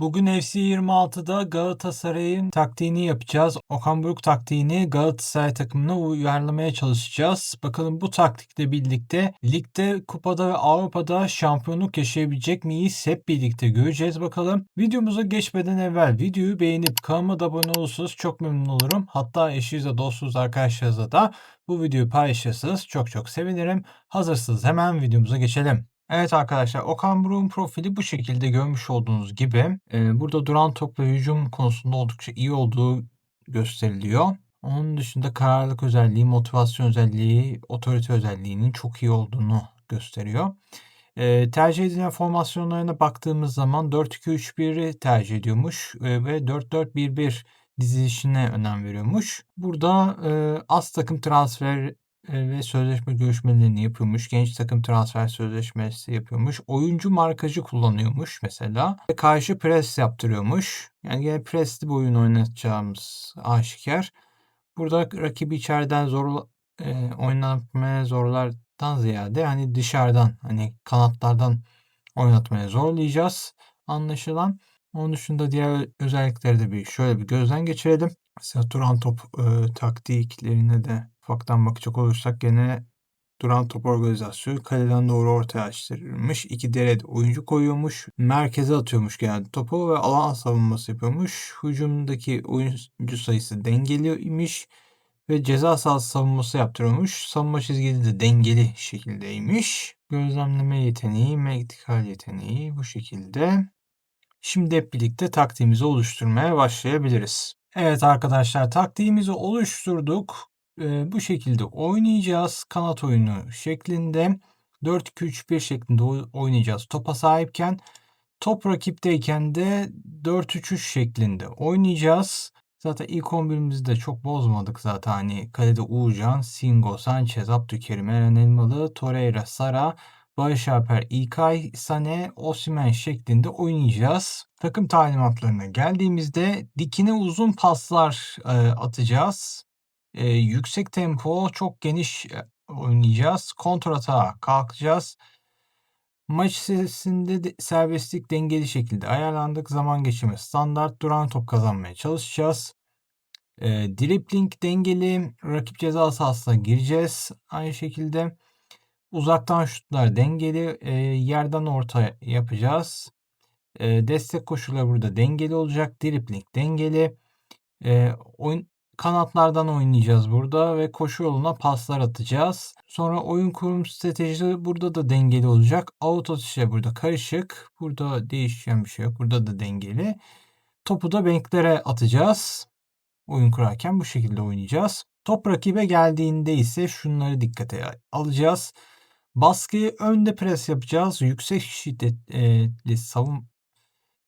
Bugün FC 26'da Galatasaray'ın taktiğini yapacağız. Okan Buruk taktiğini Galatasaray takımına uyarlamaya çalışacağız. Bakalım bu taktikle birlikte ligde, kupada ve Avrupa'da şampiyonluk yaşayabilecek miyiz? Hep birlikte göreceğiz bakalım. Videomuza geçmeden evvel videoyu beğenip kanalıma da abone olursanız çok memnun olurum. Hatta eşinizle, dostunuz, arkadaşlarınızla da bu videoyu paylaşırsanız çok çok sevinirim. Hazırsınız hemen videomuza geçelim. Evet arkadaşlar Okan Buruk'un profili bu şekilde görmüş olduğunuz gibi. Ee, burada duran top ve hücum konusunda oldukça iyi olduğu gösteriliyor. Onun dışında kararlılık özelliği, motivasyon özelliği, otorite özelliğinin çok iyi olduğunu gösteriyor. Ee, tercih edilen formasyonlarına baktığımız zaman 4-2-3-1'i tercih ediyormuş e, ve 4-4-1-1 dizilişine önem veriyormuş. Burada e, az takım transfer e, ve sözleşme görüşmelerini yapıyormuş. Genç takım transfer sözleşmesi yapıyormuş. Oyuncu markacı kullanıyormuş mesela. Ve karşı pres yaptırıyormuş. Yani yine presli bir oyun oynatacağımız aşikar. Burada rakibi içeriden zor e, oynatmaya zorlardan ziyade hani dışarıdan hani kanatlardan oynatmaya zorlayacağız anlaşılan. Onun dışında diğer özellikleri de bir şöyle bir gözden geçirelim. Mesela duran top e, taktiklerine de ufaktan bakacak olursak gene duran top organizasyonu kaleden doğru ortaya açtırılmış. İki derede oyuncu koyuyormuş. Merkeze atıyormuş genelde topu ve alan savunması yapıyormuş. Hücumdaki oyuncu sayısı dengeliymiş ve ceza sahası savunması yaptırıyormuş. Savunma çizgisi de dengeli şekildeymiş. Gözlemleme yeteneği, medikal yeteneği bu şekilde. Şimdi hep birlikte taktiğimizi oluşturmaya başlayabiliriz. Evet arkadaşlar taktiğimizi oluşturduk. Bu şekilde oynayacağız. Kanat oyunu şeklinde 4-2-3-1 şeklinde oynayacağız. Topa sahipken top rakipteyken de 4-3-3 şeklinde oynayacağız. Zaten ilk 11'imizi de çok bozmadık zaten. Hani kalede Uğurcan, Singo, Sanchez, Abdülkerim, Eren Elmalı, Torreira, Sara, Barış Alper, İlkay, Sane, Osimen şeklinde oynayacağız. Takım talimatlarına geldiğimizde dikine uzun paslar e, atacağız. E, yüksek tempo, çok geniş e, oynayacağız. Kontrata kalkacağız. Maç içerisinde de serbestlik dengeli şekilde ayarlandık. Zaman geçirme standart duran top kazanmaya çalışacağız. E, dribbling dengeli rakip ceza sahasına gireceğiz. Aynı şekilde uzaktan şutlar dengeli e, yerden orta yapacağız. E, destek koşulları burada dengeli olacak. Dribbling dengeli. E, oyun kanatlardan oynayacağız burada ve koşu yoluna paslar atacağız. Sonra oyun kurum stratejileri burada da dengeli olacak. Out atışa burada karışık. Burada değişen bir şey yok. Burada da dengeli. Topu da banklere atacağız. Oyun kurarken bu şekilde oynayacağız. Top rakibe geldiğinde ise şunları dikkate alacağız. Baskıyı önde pres yapacağız. Yüksek şiddetli savun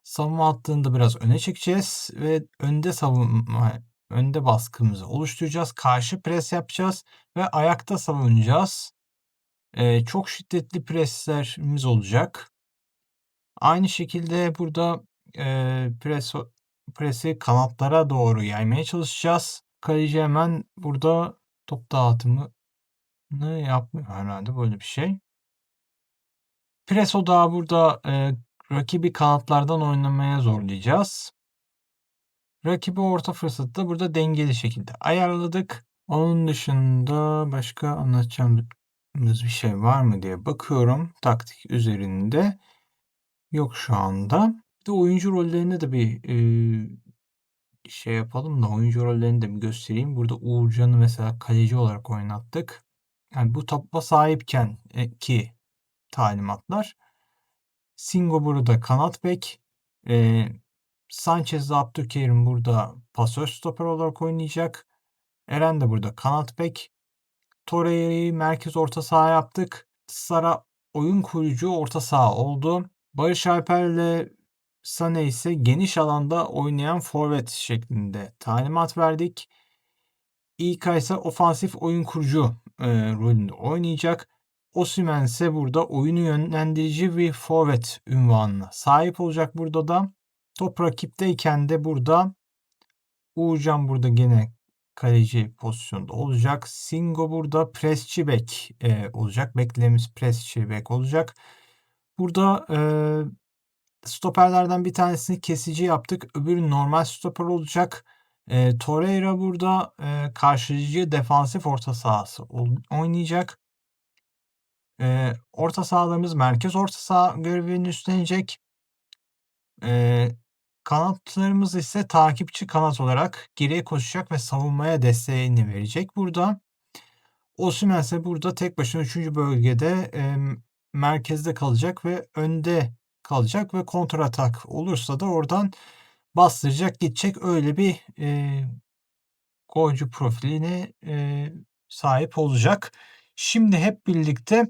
savunma hattında biraz öne çekeceğiz ve önde savunma önde baskımızı oluşturacağız. Karşı pres yapacağız ve ayakta savunacağız. Ee, çok şiddetli preslerimiz olacak. Aynı şekilde burada e, pres, presi kanatlara doğru yaymaya çalışacağız. Kaleci hemen burada top dağıtımını yapmıyor herhalde böyle bir şey. Pres odağı burada e, rakibi kanatlardan oynamaya zorlayacağız. Rakibi orta fırsatı da burada dengeli şekilde ayarladık. Onun dışında başka anlatacağımız bir şey var mı diye bakıyorum. Taktik üzerinde yok şu anda. Bir de oyuncu rollerinde de bir e, şey yapalım da oyuncu rollerini de bir göstereyim. Burada Uğurcan'ı mesela kaleci olarak oynattık. Yani bu topa sahipken e, ki talimatlar. Singo burada kanat bek. E, Sanchez Abdülkerim burada pasör stoper olarak oynayacak. Eren de burada kanat bek. Torreira'yı merkez orta saha yaptık. Sara oyun kurucu orta saha oldu. Barış Alper'le Sane ise geniş alanda oynayan forvet şeklinde talimat verdik. İlkay ise ofansif oyun kurucu e, rolünde oynayacak. Osimhen ise burada oyunu yönlendirici bir forvet ünvanına sahip olacak burada da. Top rakipteyken de burada Uğurcan burada gene kaleci pozisyonda olacak. Singo burada presçi bek e, olacak. Beklediğimiz presçi bek olacak. Burada e, stoperlerden bir tanesini kesici yaptık. Öbürü normal stoper olacak. E, Torreira burada e, karşılayıcı defansif orta sahası oynayacak. E, orta sahalarımız merkez orta saha görevini üstlenecek. E, kanatlarımız ise takipçi kanat olarak geriye koşacak ve savunmaya desteğini verecek burada. Osimhen ise burada tek başına 3. bölgede e, merkezde kalacak ve önde kalacak ve kontratak olursa da oradan bastıracak gidecek öyle bir e, golcü profiline e, sahip olacak. Şimdi hep birlikte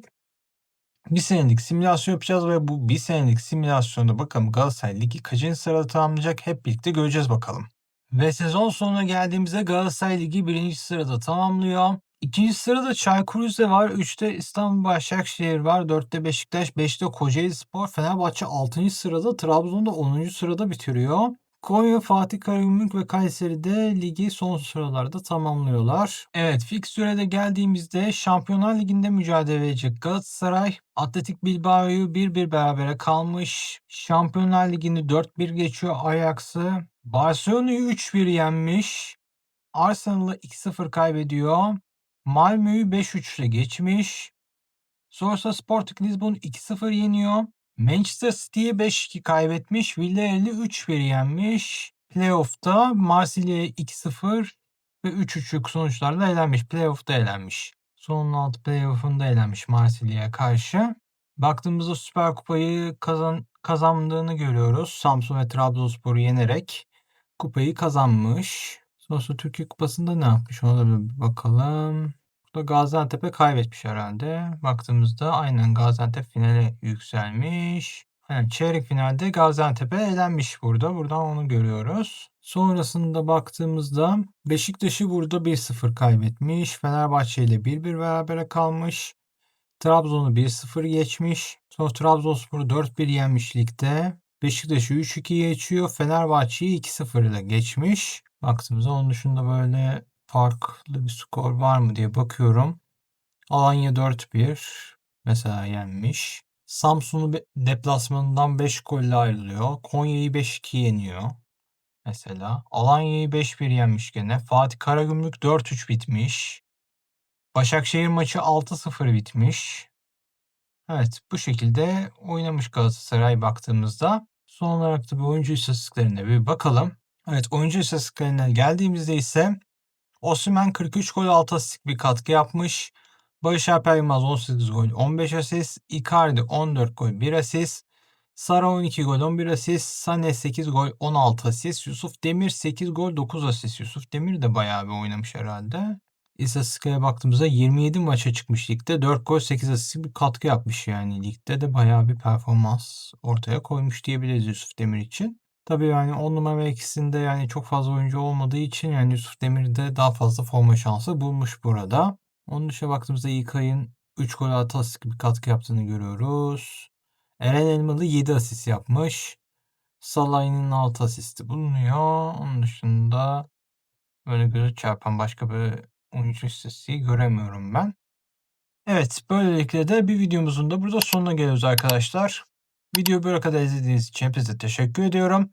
bir senelik simülasyon yapacağız ve bu bir senelik simülasyonda bakalım Galatasaray Ligi kaçıncı sırada tamamlayacak hep birlikte göreceğiz bakalım. Ve sezon sonuna geldiğimizde Galatasaray Ligi birinci sırada tamamlıyor. İkinci sırada Çaykur Rizespor var. Üçte İstanbul Başakşehir var. Dörtte Beşiktaş. Beşte Kocaeli Spor. Fenerbahçe altıncı sırada. Trabzon'da onuncu sırada bitiriyor. Konya, Fatih Karagümrük ve Kayseri'de ligi son sıralarda tamamlıyorlar. Evet fikstüre geldiğimizde Şampiyonlar Ligi'nde mücadele edecek Galatasaray, Atletik Bilbao'yu 1-1 berabere kalmış. Şampiyonlar Ligi'ni 4-1 geçiyor Ajax'ı. Barcelona'yı 3-1 yenmiş. Arsenal'ı 2-0 kaybediyor. Malmö'yü 5-3 ile geçmiş. Sonrasında Sporting Lisbon 2-0 yeniyor. Manchester City'ye 5-2 kaybetmiş. Villarreal'i 3-1 yenmiş. Playoff'ta Marsilya'ya 2-0 ve 3-3'lük sonuçlarla elenmiş. Playoff'ta elenmiş. Son 16 playoff'unda elenmiş Marsilya'ya karşı. Baktığımızda Süper Kupayı kazan, kazandığını görüyoruz. Samsun ve Trabzonspor'u yenerek kupayı kazanmış. Sonrasında Türkiye Kupası'nda ne yapmış ona da bir bakalım. Burada Gaziantep'e kaybetmiş herhalde. Baktığımızda aynen Gaziantep finale yükselmiş. Yani çeyrek finalde Gaziantep'e elenmiş burada. Buradan onu görüyoruz. Sonrasında baktığımızda Beşiktaş'ı burada 1-0 kaybetmiş. Fenerbahçe ile 1-1 berabere kalmış. Trabzon'u 1-0 geçmiş. Sonra Trabzonspor'u 4-1 yenmiş ligde. Beşiktaş'ı 3-2 geçiyor. Fenerbahçe'yi 2-0 ile geçmiş. Baktığımızda onun dışında böyle farklı bir skor var mı diye bakıyorum. Alanya 4-1 mesela yenmiş. Samsun'u deplasmanından 5 golle ayrılıyor. Konya'yı 5-2 yeniyor. Mesela. Alanya'yı 5-1 yenmiş gene. Fatih Karagümrük 4-3 bitmiş. Başakşehir maçı 6-0 bitmiş. Evet bu şekilde oynamış Galatasaray baktığımızda. Son olarak da bir oyuncu istatistiklerine bir bakalım. Evet oyuncu istatistiklerine geldiğimizde ise Osimhen 43 gol 6 asistlik bir katkı yapmış. Barış Alper Yılmaz 18 gol 15 asist. Icardi 14 gol 1 asist. Sara 12 gol 11 asist. Sane 8 gol 16 asist. Yusuf Demir 8 gol 9 asist. Yusuf Demir de bayağı bir oynamış herhalde. İstatistiklere baktığımızda 27 maça çıkmış ligde 4 gol 8 asist bir katkı yapmış yani ligde de bayağı bir performans ortaya koymuş diyebiliriz Yusuf Demir için. Tabii yani 10 numara ikisinde yani çok fazla oyuncu olmadığı için yani Yusuf Demir de daha fazla forma şansı bulmuş burada. Onun dışına baktığımızda İlkay'ın 3 gol 6 asist bir katkı yaptığını görüyoruz. Eren Elmalı 7 asist yapmış. Salah'ın 6 asisti bulunuyor. Onun dışında böyle göze çarpan başka bir oyuncu istatistiği göremiyorum ben. Evet böylelikle de bir videomuzun da burada sonuna geliyoruz arkadaşlar. Videoyu buraya kadar izlediğiniz için hepinize teşekkür ediyorum.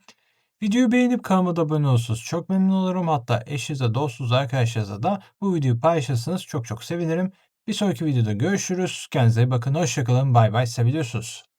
Videoyu beğenip kanalıma abone olursanız çok memnun olurum. Hatta eşinize, dostunuz, arkadaşlarınıza da bu videoyu paylaşırsanız çok çok sevinirim. Bir sonraki videoda görüşürüz. Kendinize iyi bakın. Hoşçakalın. Bay bay. Seviyorsunuz.